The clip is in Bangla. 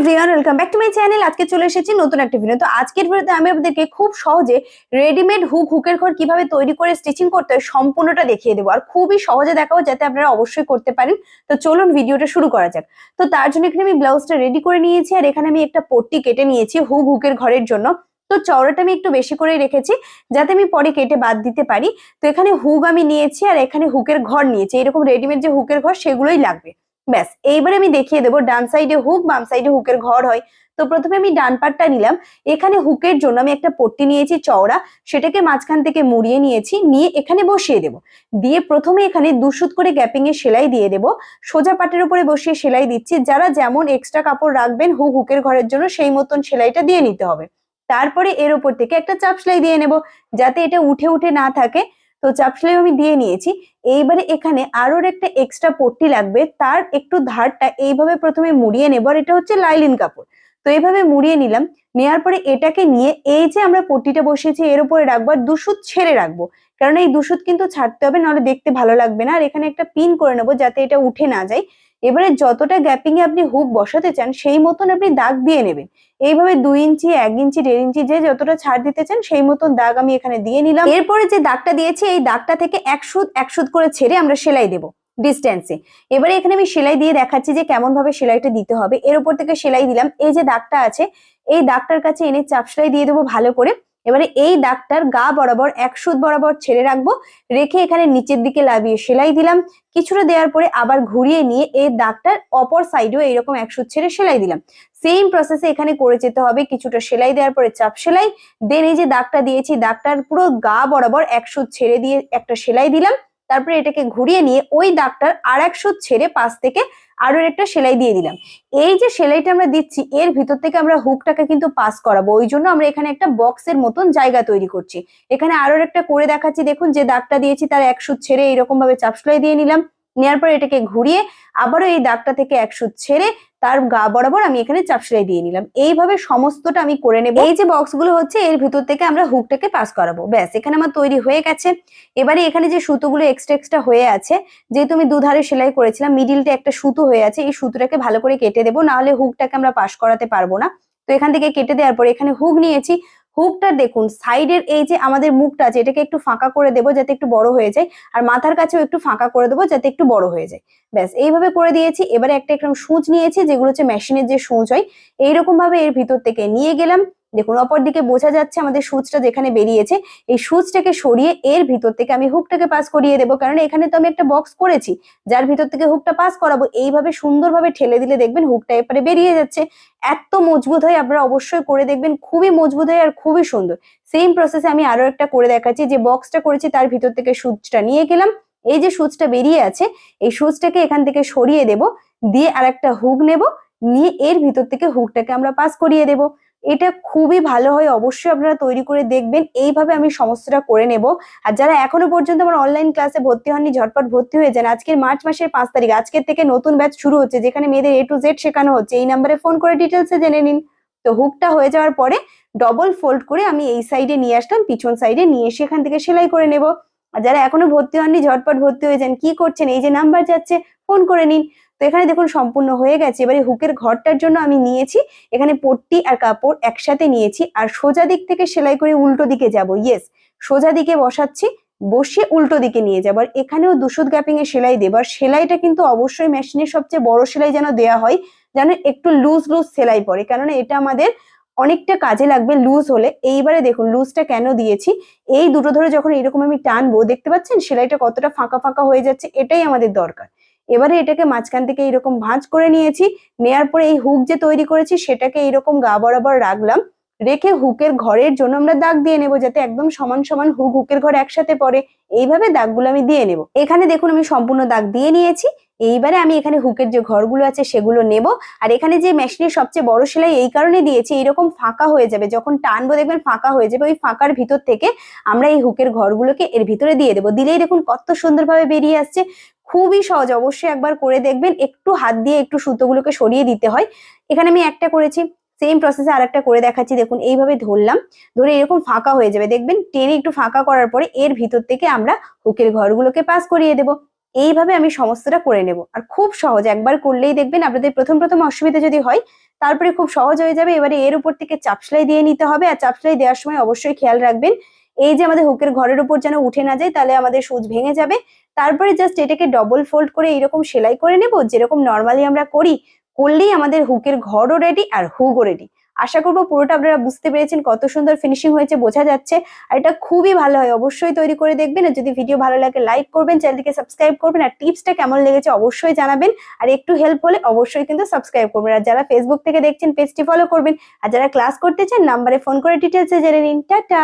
Everyone welcome back to my channel আজকে চলে এসেছি নতুন একটা ভিডিও তো। আজকের ভিডিওতে আমি আপনাদেরকে খুব সহজে রেডিমেড হুক হুকের ঘর কীভাবে তৈরি করে স্টিচিং করতে হয় সম্পূর্ণটা দেখিয়ে দেবো। আর খুবই সহজে দেখাবো যাতে আপনারা অবশ্যই করতে পারেন। তো চলুন ভিডিওটা শুরু করা যাক। তো তার জন্য এখানে আমি ব্লাউজটা রেডি করে নিয়েছি আর এখানে আমি একটা পট্টি কেটে নিয়েছি হুক হুকের ঘরের জন্য। তো চওড়াটা আমি একটু বেশি করে রেখেছি যাতে আমি পরে কেটে বাদ দিতে পারি। তো এখানে হুক আমি নিয়েছি আর এখানে হুকের ঘর নিয়েছি। এরকম রেডিমেড যে হুকের ঘর সেগুলোই লাগবে। ব্যাস, এইবারে আমি দেখিয়ে দেবো, ডান সাইডে হুক বাম সাইডে হুকের ঘর হয়। তো প্রথমে আমি ডান পাটটা নিলাম। এখানে হুকের জন্য আমি একটা পট্টি নিয়েছি, চওড়া। সেটাকে মাঝখান থেকে মুড়িয়ে নিয়েছি, নিয়ে এখানে বসিয়ে দেব। দিয়ে প্রথমে এখানে দুশুত করে গ্যাপিং এ সেলাই দিয়ে দেব। সোজা পাটের উপরে বসিয়ে সেলাই দিচ্ছি। যারা যেমন এক্সট্রা কাপড় রাখবেন, হুক হুকের ঘরের জন্য সেই মতন সেলাইটা দিয়ে নিতে হবে। তারপরে এর উপর থেকে একটা চাপ সেলাই দিয়ে নেব, যাতে এটা উঠে উঠে না থাকে। তো চাপ সেলাই আমি দিয়ে নিয়েছি। এইবারে এখানে আরও একটা এক্সট্রা পট্টি লাগবে। তার একটু ধারটা এইভাবে প্রথমে মুড়িয়ে নেব। আর এটা হচ্ছে লাইলিন কাপড়। তো এইভাবে মুড়িয়ে নিলাম। নেওয়ার পরে এটাকে নিয়ে এই যে আমরা পট্টিটা বসিয়েছি, এর উপরে রাখব আর দুশুদ ছেড়ে রাখব। কারণ এই দুশুদ কিন্তু ছাড়তে হবে, নাহলে দেখতে ভালো লাগবে না। আর এখানে একটা পিন করে নেব যাতে এটা উঠে না যায়। এবারে যতটা গ্যাপিং এ আপনি হুক বসাতে চান, সেই মতন আপনি দাগ দিয়ে নেবেন। এইভাবে দুই ইঞ্চি, এক ইঞ্চি, দেড় ইঞ্চি যে যতটা ছাড় দিতে চান, সেই মতন দাগ আমি এখানে দিয়ে নিলাম। এরপরে যে দাগটা দিয়েছি, এই দাগটা থেকে এক সুদ এক সুদ করে ছেড়ে আমরা সেলাই দেবো। ডিস্টেন্সে এবারে এখানে আমি সেলাই দিয়ে দেখাচ্ছি যে কেমন ভাবে সেলাইটা দিতে হবে। এর উপর থেকে সেলাই দিলাম। এই যে দাগটা আছে, এই দাগটার কাছে এনে চাপ সেলাই দিয়ে দেবো ভালো করে। এবারে এই দাগটার গা বরাবর, এক সুদ বরাবর ছেড়ে রাখব। রেখে এখানে নিচের দিকে লাভিয়ে সেলাই দিলাম। কিছুটা দেওয়ার পরে আবার ঘুরিয়ে নিয়ে এই দাগটার অপর সাইডেও এইরকম এক সুদ ছেড়ে সেলাই দিলাম। সেম প্রসেসে এখানে করে যেতে হবে। কিছুটা সেলাই দেওয়ার পরে চাপ সেলাই। দেন এই যে দাগটা দিয়েছি, দাগটার পুরো গা বরাবর এক সুদ ছেড়ে দিয়ে একটা সেলাই দিলাম। তারপরে এটাকে ঘুরিয়ে নিয়ে ওই দাগটার আর একশো ছেড়ে পাশ থেকে আরও একটা সেলাই দিয়ে দিলাম। এই যে সেলাইটা আমরা দিচ্ছি, এর ভিতর থেকে আমরা হুকটাকে কিন্তু পাস করাবো। ওই জন্য আমরা এখানে একটা বক্সের মতন জায়গা তৈরি করছি। এখানে আরও একটা করে দেখাচ্ছি। দেখুন, যে দাগটা দিয়েছি তার একশো ছেড়ে এরকম ভাবে চাপ সেলাই দিয়ে নিলাম। নেওয়ার পর এটাকে ঘুরিয়ে আবারও এই দাগটা থেকে এক সুদ ছেড়ে তার গা বরাবর আমি এখানে চাপ সেলাই দিয়ে নিলাম। এইভাবে সমস্তটা আমি করে নেব। এই যে বক্সগুলো হচ্ছে, এর ভিতর থেকে আমরা হুকটাকে পাস করাবো। ব্যাস, এখানে আমার তৈরি হয়ে গেছে। এবারে এখানে যে সুতোগুলো এক্সট্রা এক্সট্রা হয়ে আছে, যেহেতু আমি দুধারে সেলাই করেছিলাম মিডিলটা একটা সুতো হয়ে আছে, এই সুতোটাকে ভালো করে কেটে দেবো। নাহলে হুকটাকে আমরা পাস করাতে পারব না। তো এখান থেকে কেটে দেওয়ার পর এখানে হুক নিয়েছি। হুকটা দেখুন, সাইডের এই যে আমাদের মুখটা আছে এটাকে একটু ফাঁকা করে দেবো যাতে একটু বড় হয়ে যায়, আর মাথার কাছেও একটু ফাঁকা করে দেবো যাতে একটু বড় হয়ে যায়। ব্যাস, এইভাবে করে দিয়েছি। এবারে একটা একরকম সুচ নিয়েছি, যেগুলো হচ্ছে মেশিনের যে সূঁচ হয় এইরকম ভাবে এর ভিতর থেকে নিয়ে গেলাম। দেখুন অপর দিকে বোঝা যাচ্ছে আমাদের সুচটা যেখানে বেরিয়েছে, এই সুচটাকে সরিয়ে এর ভিতর থেকে আমি হুকটাকে পাস করিয়ে দেবো। কারণ এখানে তো আমি একটা বক্স করেছি, যার ভিতর থেকে হুকটা পাস করাবো। এইভাবে সুন্দরভাবে ঠেলে দিলে দেখবেন হুকটা এপারে বেরিয়ে যাচ্ছে। এত মজবুত হয়, আপনারা অবশ্যই করে দেখবেন। খুবই মজবুত হয় আর খুবই সুন্দর। সেম প্রসেসে আমি আরও একটা করে দেখাচ্ছি, যে বক্সটা করেছি, তার ভিতর থেকে সুচটা নিয়ে গেলাম। এই যে সুচটা বেরিয়ে আছে, এই সুচটাকে এখান থেকে সরিয়ে দেব, দিয়ে আর একটা হুক নেব, নিয়ে এর ভিতর থেকে হুকটাকে আমরা পাস করিয়ে দেব। এটা খুবই ভালো হয়, অবশ্যই আপনারা তৈরি করে দেখবেন। এইভাবে আমি সমস্তটা করে নেব। আর যারা এখনও পর্যন্ত আমার অনলাইন ক্লাসে ভর্তি হননি, ঝটপট ভর্তি হয়ে যান। আজকের মার্চ মাসের পাঁচ তারিখ, আজকের থেকে নতুন ব্যাচ শুরু হচ্ছে, যেখানে মেয়েদের এ টু জেড শেখানো হচ্ছে। এই নাম্বারে ফোন করে ডিটেলসে জেনে নিন। তো হুকটা হয়ে যাওয়ার পরে ডবল ফোল্ড করে আমি এই সাইডে নিয়ে আসলাম, পিছন সাইডে নিয়ে এসে এখান থেকে সেলাই করে নেব। আর যারা এখনও ভর্তি হননি, ঝটপট ভর্তি হয়ে যান। কি করছেন? এই যে নাম্বার যাচ্ছে ফোন করে নিন। তো এখানে দেখুন সম্পূর্ণ হয়ে গেছে। এবারে হুকের ঘরটার জন্য আমি নিয়েছি, এখানে পট্টি আর কাপড় একসাথে নিয়েছি। আর সোজা দিক থেকে সেলাই করে উল্টো দিকে যাব। ইয়েস সোজা দিকে বসাচ্ছি, বসিয়ে উল্টো দিকে নিয়ে যাবার এখানেও দুশুদ গ্যাপিং এ সেলাই দেবার সেলাইটা কিন্তু অবশ্যই মেশিনের সবচেয়ে বড় সেলাই যেন দেয়া হয়, যেন একটু লুজ লুজ সেলাই পড়ে কেননা এটা আমাদের অনেকটা কাজে লাগবে লুজ হলে। এইবারে দেখুন লুজটা কেন দিয়েছি? এই দুটো ধরে যখন এরকম আমি টানবো, দেখতে পাচ্ছেন? সেলাইটা কতটা ফাঁকা ফাঁকা হয়ে যাচ্ছে, এটাই আমাদের দরকার। এবারে এটাকে মাঝখান থেকে এইরকম ভাঁজ করে নিয়েছি, নেয়ার পরে এই হুক যে তৈরি করেছি সেটাকে এইরকম গা বরাবর রাখলাম, রেখে হুকের ঘরের জন্য আমরা দাগ দিয়ে নেব যাতে একদম সমান সমান হুক হুকের ঘর একসাথে পরে এইভাবে দাগগুলো আমি দিয়ে নেব। এখানে দেখুন আমি সম্পূর্ণ দাগ দিয়ে নিয়েছি এইবারে আমি এখানে হুকের যে ঘরগুলো আছে সেগুলো নেব। আর এখানে যে মেশিনের সবচেয়ে বড় সেলাই এই কারণে দিয়েছি এরকম ফাঁকা হয়ে যাবে। যখন টানবো দেখবেন ফাঁকা হয়ে যাবে, ওই ফাঁকার ভিতর থেকে আমরা এই হুকের ঘরগুলোকে এর ভিতরে দিয়ে দেবো। দিলেই দেখুন কত সুন্দরভাবে বেরিয়ে আসছে। খুবই সহজ, অবশ্যই একবার করে দেখবেন। একটু হাত দিয়ে একটু সুতোগুলোকে সরিয়ে দিতে হয়। এখানে আমি একটা করেছি সেম প্রসেসে আর একটা করে দেখাচ্ছি। দেখুন, এইভাবে ধরলাম, ধরে এরকম ফাঁকা হয়ে যাবে। দেখবেন টেনে একটু ফাঁকা করার পরে এর ভিতর থেকে আমরা হুকের ঘরগুলোকে পাস করিয়ে দেবো। এইভাবে আমি সমস্তটা করে নেব। আর খুব সহজ, একবার করলেই দেখবেন আপনাদের প্রথম প্রথম অসুবিধা যদি হয়, তারপরে খুব সহজ হয়ে যাবে। এবারে এর উপর থেকে চাপসেলাই দিয়ে নিতে হবে। আর চাপসেলাই দেওয়ার সময় অবশ্যই খেয়াল রাখবেন, এই যে আমাদের হুকের ঘরের উপর যেন উঠে না যায়, তাহলে আমাদের সুচ ভেঙে যাবে। তারপরে জাস্ট এটাকে ডবল ফোল্ড করে এরকম সেলাই করে নেব, যেরকম নর্মালি আমরা করি। করলেই আমাদের হুকের ঘরও রেডি আর হুকও রেডি আশা করব পুরোটা আপনারা বুঝতে পেরেছেন কত সুন্দর ফিনিশিং হয়েছে, বোঝা যাচ্ছে। আর এটা খুবই ভালো হয়, অবশ্যই তৈরি করে দেখবেন। আর যদি ভিডিও ভালো লাগে লাইক করবেন চ্যানেলটিকে সাবস্ক্রাইব করবেন। আর টিপসটা কেমন লেগেছে অবশ্যই জানাবেন। আর একটু হেল্প হলে অবশ্যই কিন্তু সাবস্ক্রাইব করবেন। আর যারা ফেসবুক থেকে দেখছেন পেজটি ফলো করবেন। আর যারা ক্লাস করতে চান নাম্বারে ফোন করে ডিটেলসে জেনে নিন। টাটা!